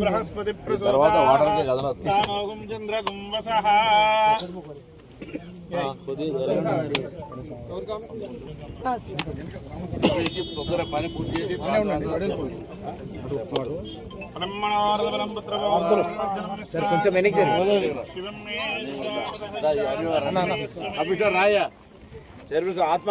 బృహస్పతి చంద్రగుం వసః కొంచెం వెనక్కి అభిషేక్ రాయ. ఆత్మ.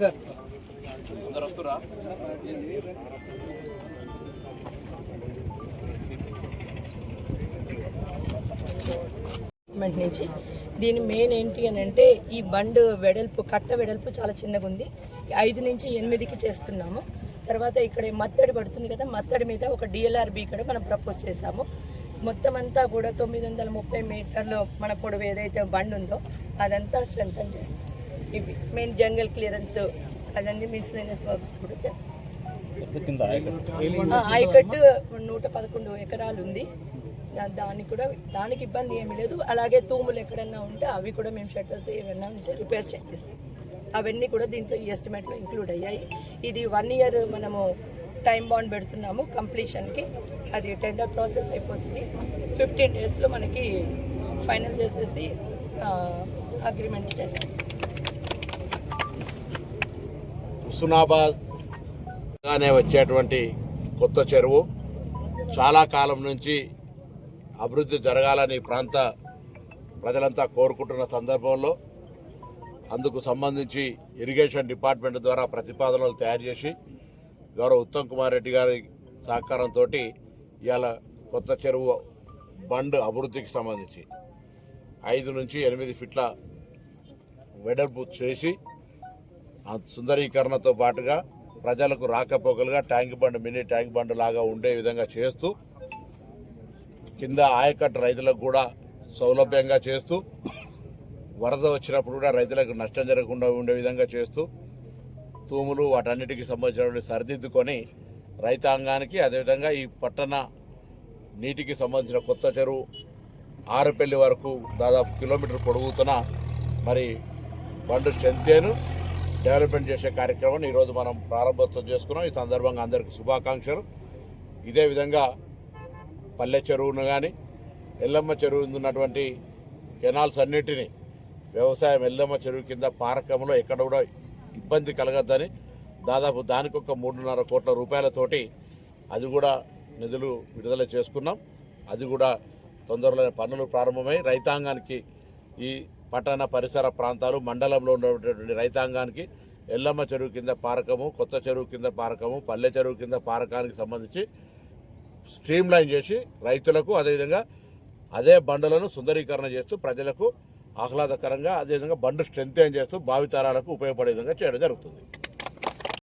సార్ అందరు వస్తురా గవర్నమెంట్ నుంచి. దీని మెయిన్ ఏంటి అని అంటే ఈ బండ్ వెడల్పు కట్ట వెడల్పు చాలా చిన్నగా ఉంది. ఐదు నుంచి ఎనిమిదికి చేస్తున్నాము. తర్వాత ఇక్కడ మత్తడి పడుతుంది కదా మత్తడి మీద ఒక డిఎల్ఆర్బి ఇక్కడ మనం ప్రపోజ్ చేసాము మొత్తం అంతా కూడా తొమ్మిది వందల ముప్పై మీటర్లు మన పొడవు ఏదైతే బండ్ ఉందో అదంతా స్ట్రెంగ్ చేస్తాం. ఇవి మెయిన్ జంగల్ క్లియరెన్స్ అదన్నీ మిషనరీస్ వర్క్స్ కూడా చేస్తాం. ఆయకట్టు. నూట పదకొండు ఎకరాలు ఉంది దానికి కూడా దానికి ఇబ్బంది ఏమీ లేదు. అలాగే తూములు ఎక్కడన్నా ఉంటే అవి కూడా మేము షట్టర్స్ ఏమన్నా ఉంటే రిపేర్ చేపిస్తాం. అవన్నీ కూడా దీంట్లో ఈ ఎస్టిమేట్లో ఇంక్లూడ్ అయ్యాయి. ఇది వన్ ఇయర్ మనము టైం బాండ్ పెడుతున్నాము కంప్లీషన్కి. అది టెండర్ ప్రాసెస్ అయిపోతుంది. ఫిఫ్టీన్ డేస్లో మనకి ఫైనల్ చేసేసి అగ్రిమెంట్ చేస్తాం. హుస్నాబాద్ గానే వచ్చేటువంటి కొత్త చెరువు. చాలా కాలం నుంచి అభివృద్ధి జరగాలని ఈ ప్రాంత ప్రజలంతా కోరుకుంటున్న సందర్భంలో అందుకు సంబంధించి ఇరిగేషన్ డిపార్ట్మెంట్ ద్వారా ప్రతిపాదనలు తయారు చేసి గౌరవ ఉత్తమ్ కుమార్ రెడ్డి గారి సహకారంతో ఇవాళ కొత్త చెరువు బండ్ అభివృద్ధికి సంబంధించి ఐదు నుంచి ఎనిమిది ఫిట్ల వెడల్పు చేసి ఆ సుందరీకరణతో పాటుగా ప్రజలకు రాకపోకలుగా tank bund mini tank bund లాగా ఉండే విధంగా చేస్తూ కింద ఆయకట్టు రైతులకు కూడా సౌలభ్యంగా చేస్తూ వరద వచ్చినప్పుడు కూడా రైతులకు నష్టం జరగకుండా ఉండే విధంగా చేస్తూ తూములు వాటన్నిటికి సంబంధించినటువంటి సరిదిద్దుకొని రైతాంగానికి అదేవిధంగా ఈ పట్టణ నీటికి సంబంధించిన కొత్త చెరువు ఆరుపల్లి వరకు దాదాపు కిలోమీటర్ పొడుగుతున్న మరి బండు చెంతేను డెవలప్మెంట్ చేసే కార్యక్రమాన్ని ఈరోజు మనం ప్రారంభోత్సవం చేసుకున్నాం. ఈ సందర్భంగా అందరికీ శుభాకాంక్షలు. ఇదే విధంగా పల్లె చెరువును కానీ ఎల్లమ్మ చెరువు ఉన్నటువంటి కెనాల్స్ అన్నిటినీ వ్యవసాయం ఎల్లమ్మ చెరువు కింద పారకంలో ఎక్కడ కూడా ఇబ్బంది కలగద్దని దాదాపు దానికి ఒక మూడున్నర కోట్ల రూపాయలతోటి అది కూడా నిధులు విడుదల చేసుకున్నాం. అది కూడా తొందరలోనే పనులు ప్రారంభమై రైతాంగానికి ఈ పట్టణ పరిసర ప్రాంతాలు మండలంలో ఉన్నటువంటి రైతాంగానికి ఎల్లమ్మ చెరువు కింద పారకము కొత్త చెరువు కింద పారకము పల్లె చెరువు కింద పారకానికి సంబంధించి స్ట్రీమ్ లైన్ చేసి రైతులకు అదేవిధంగా అదే బండలను సుందరీకరణ చేస్తూ ప్రజలకు ఆహ్లాదకరంగా అదేవిధంగా బండ్ స్ట్రెంగ్ చేస్తూ భావితరాలకు ఉపయోగపడే విధంగా చేయడం జరుగుతుంది.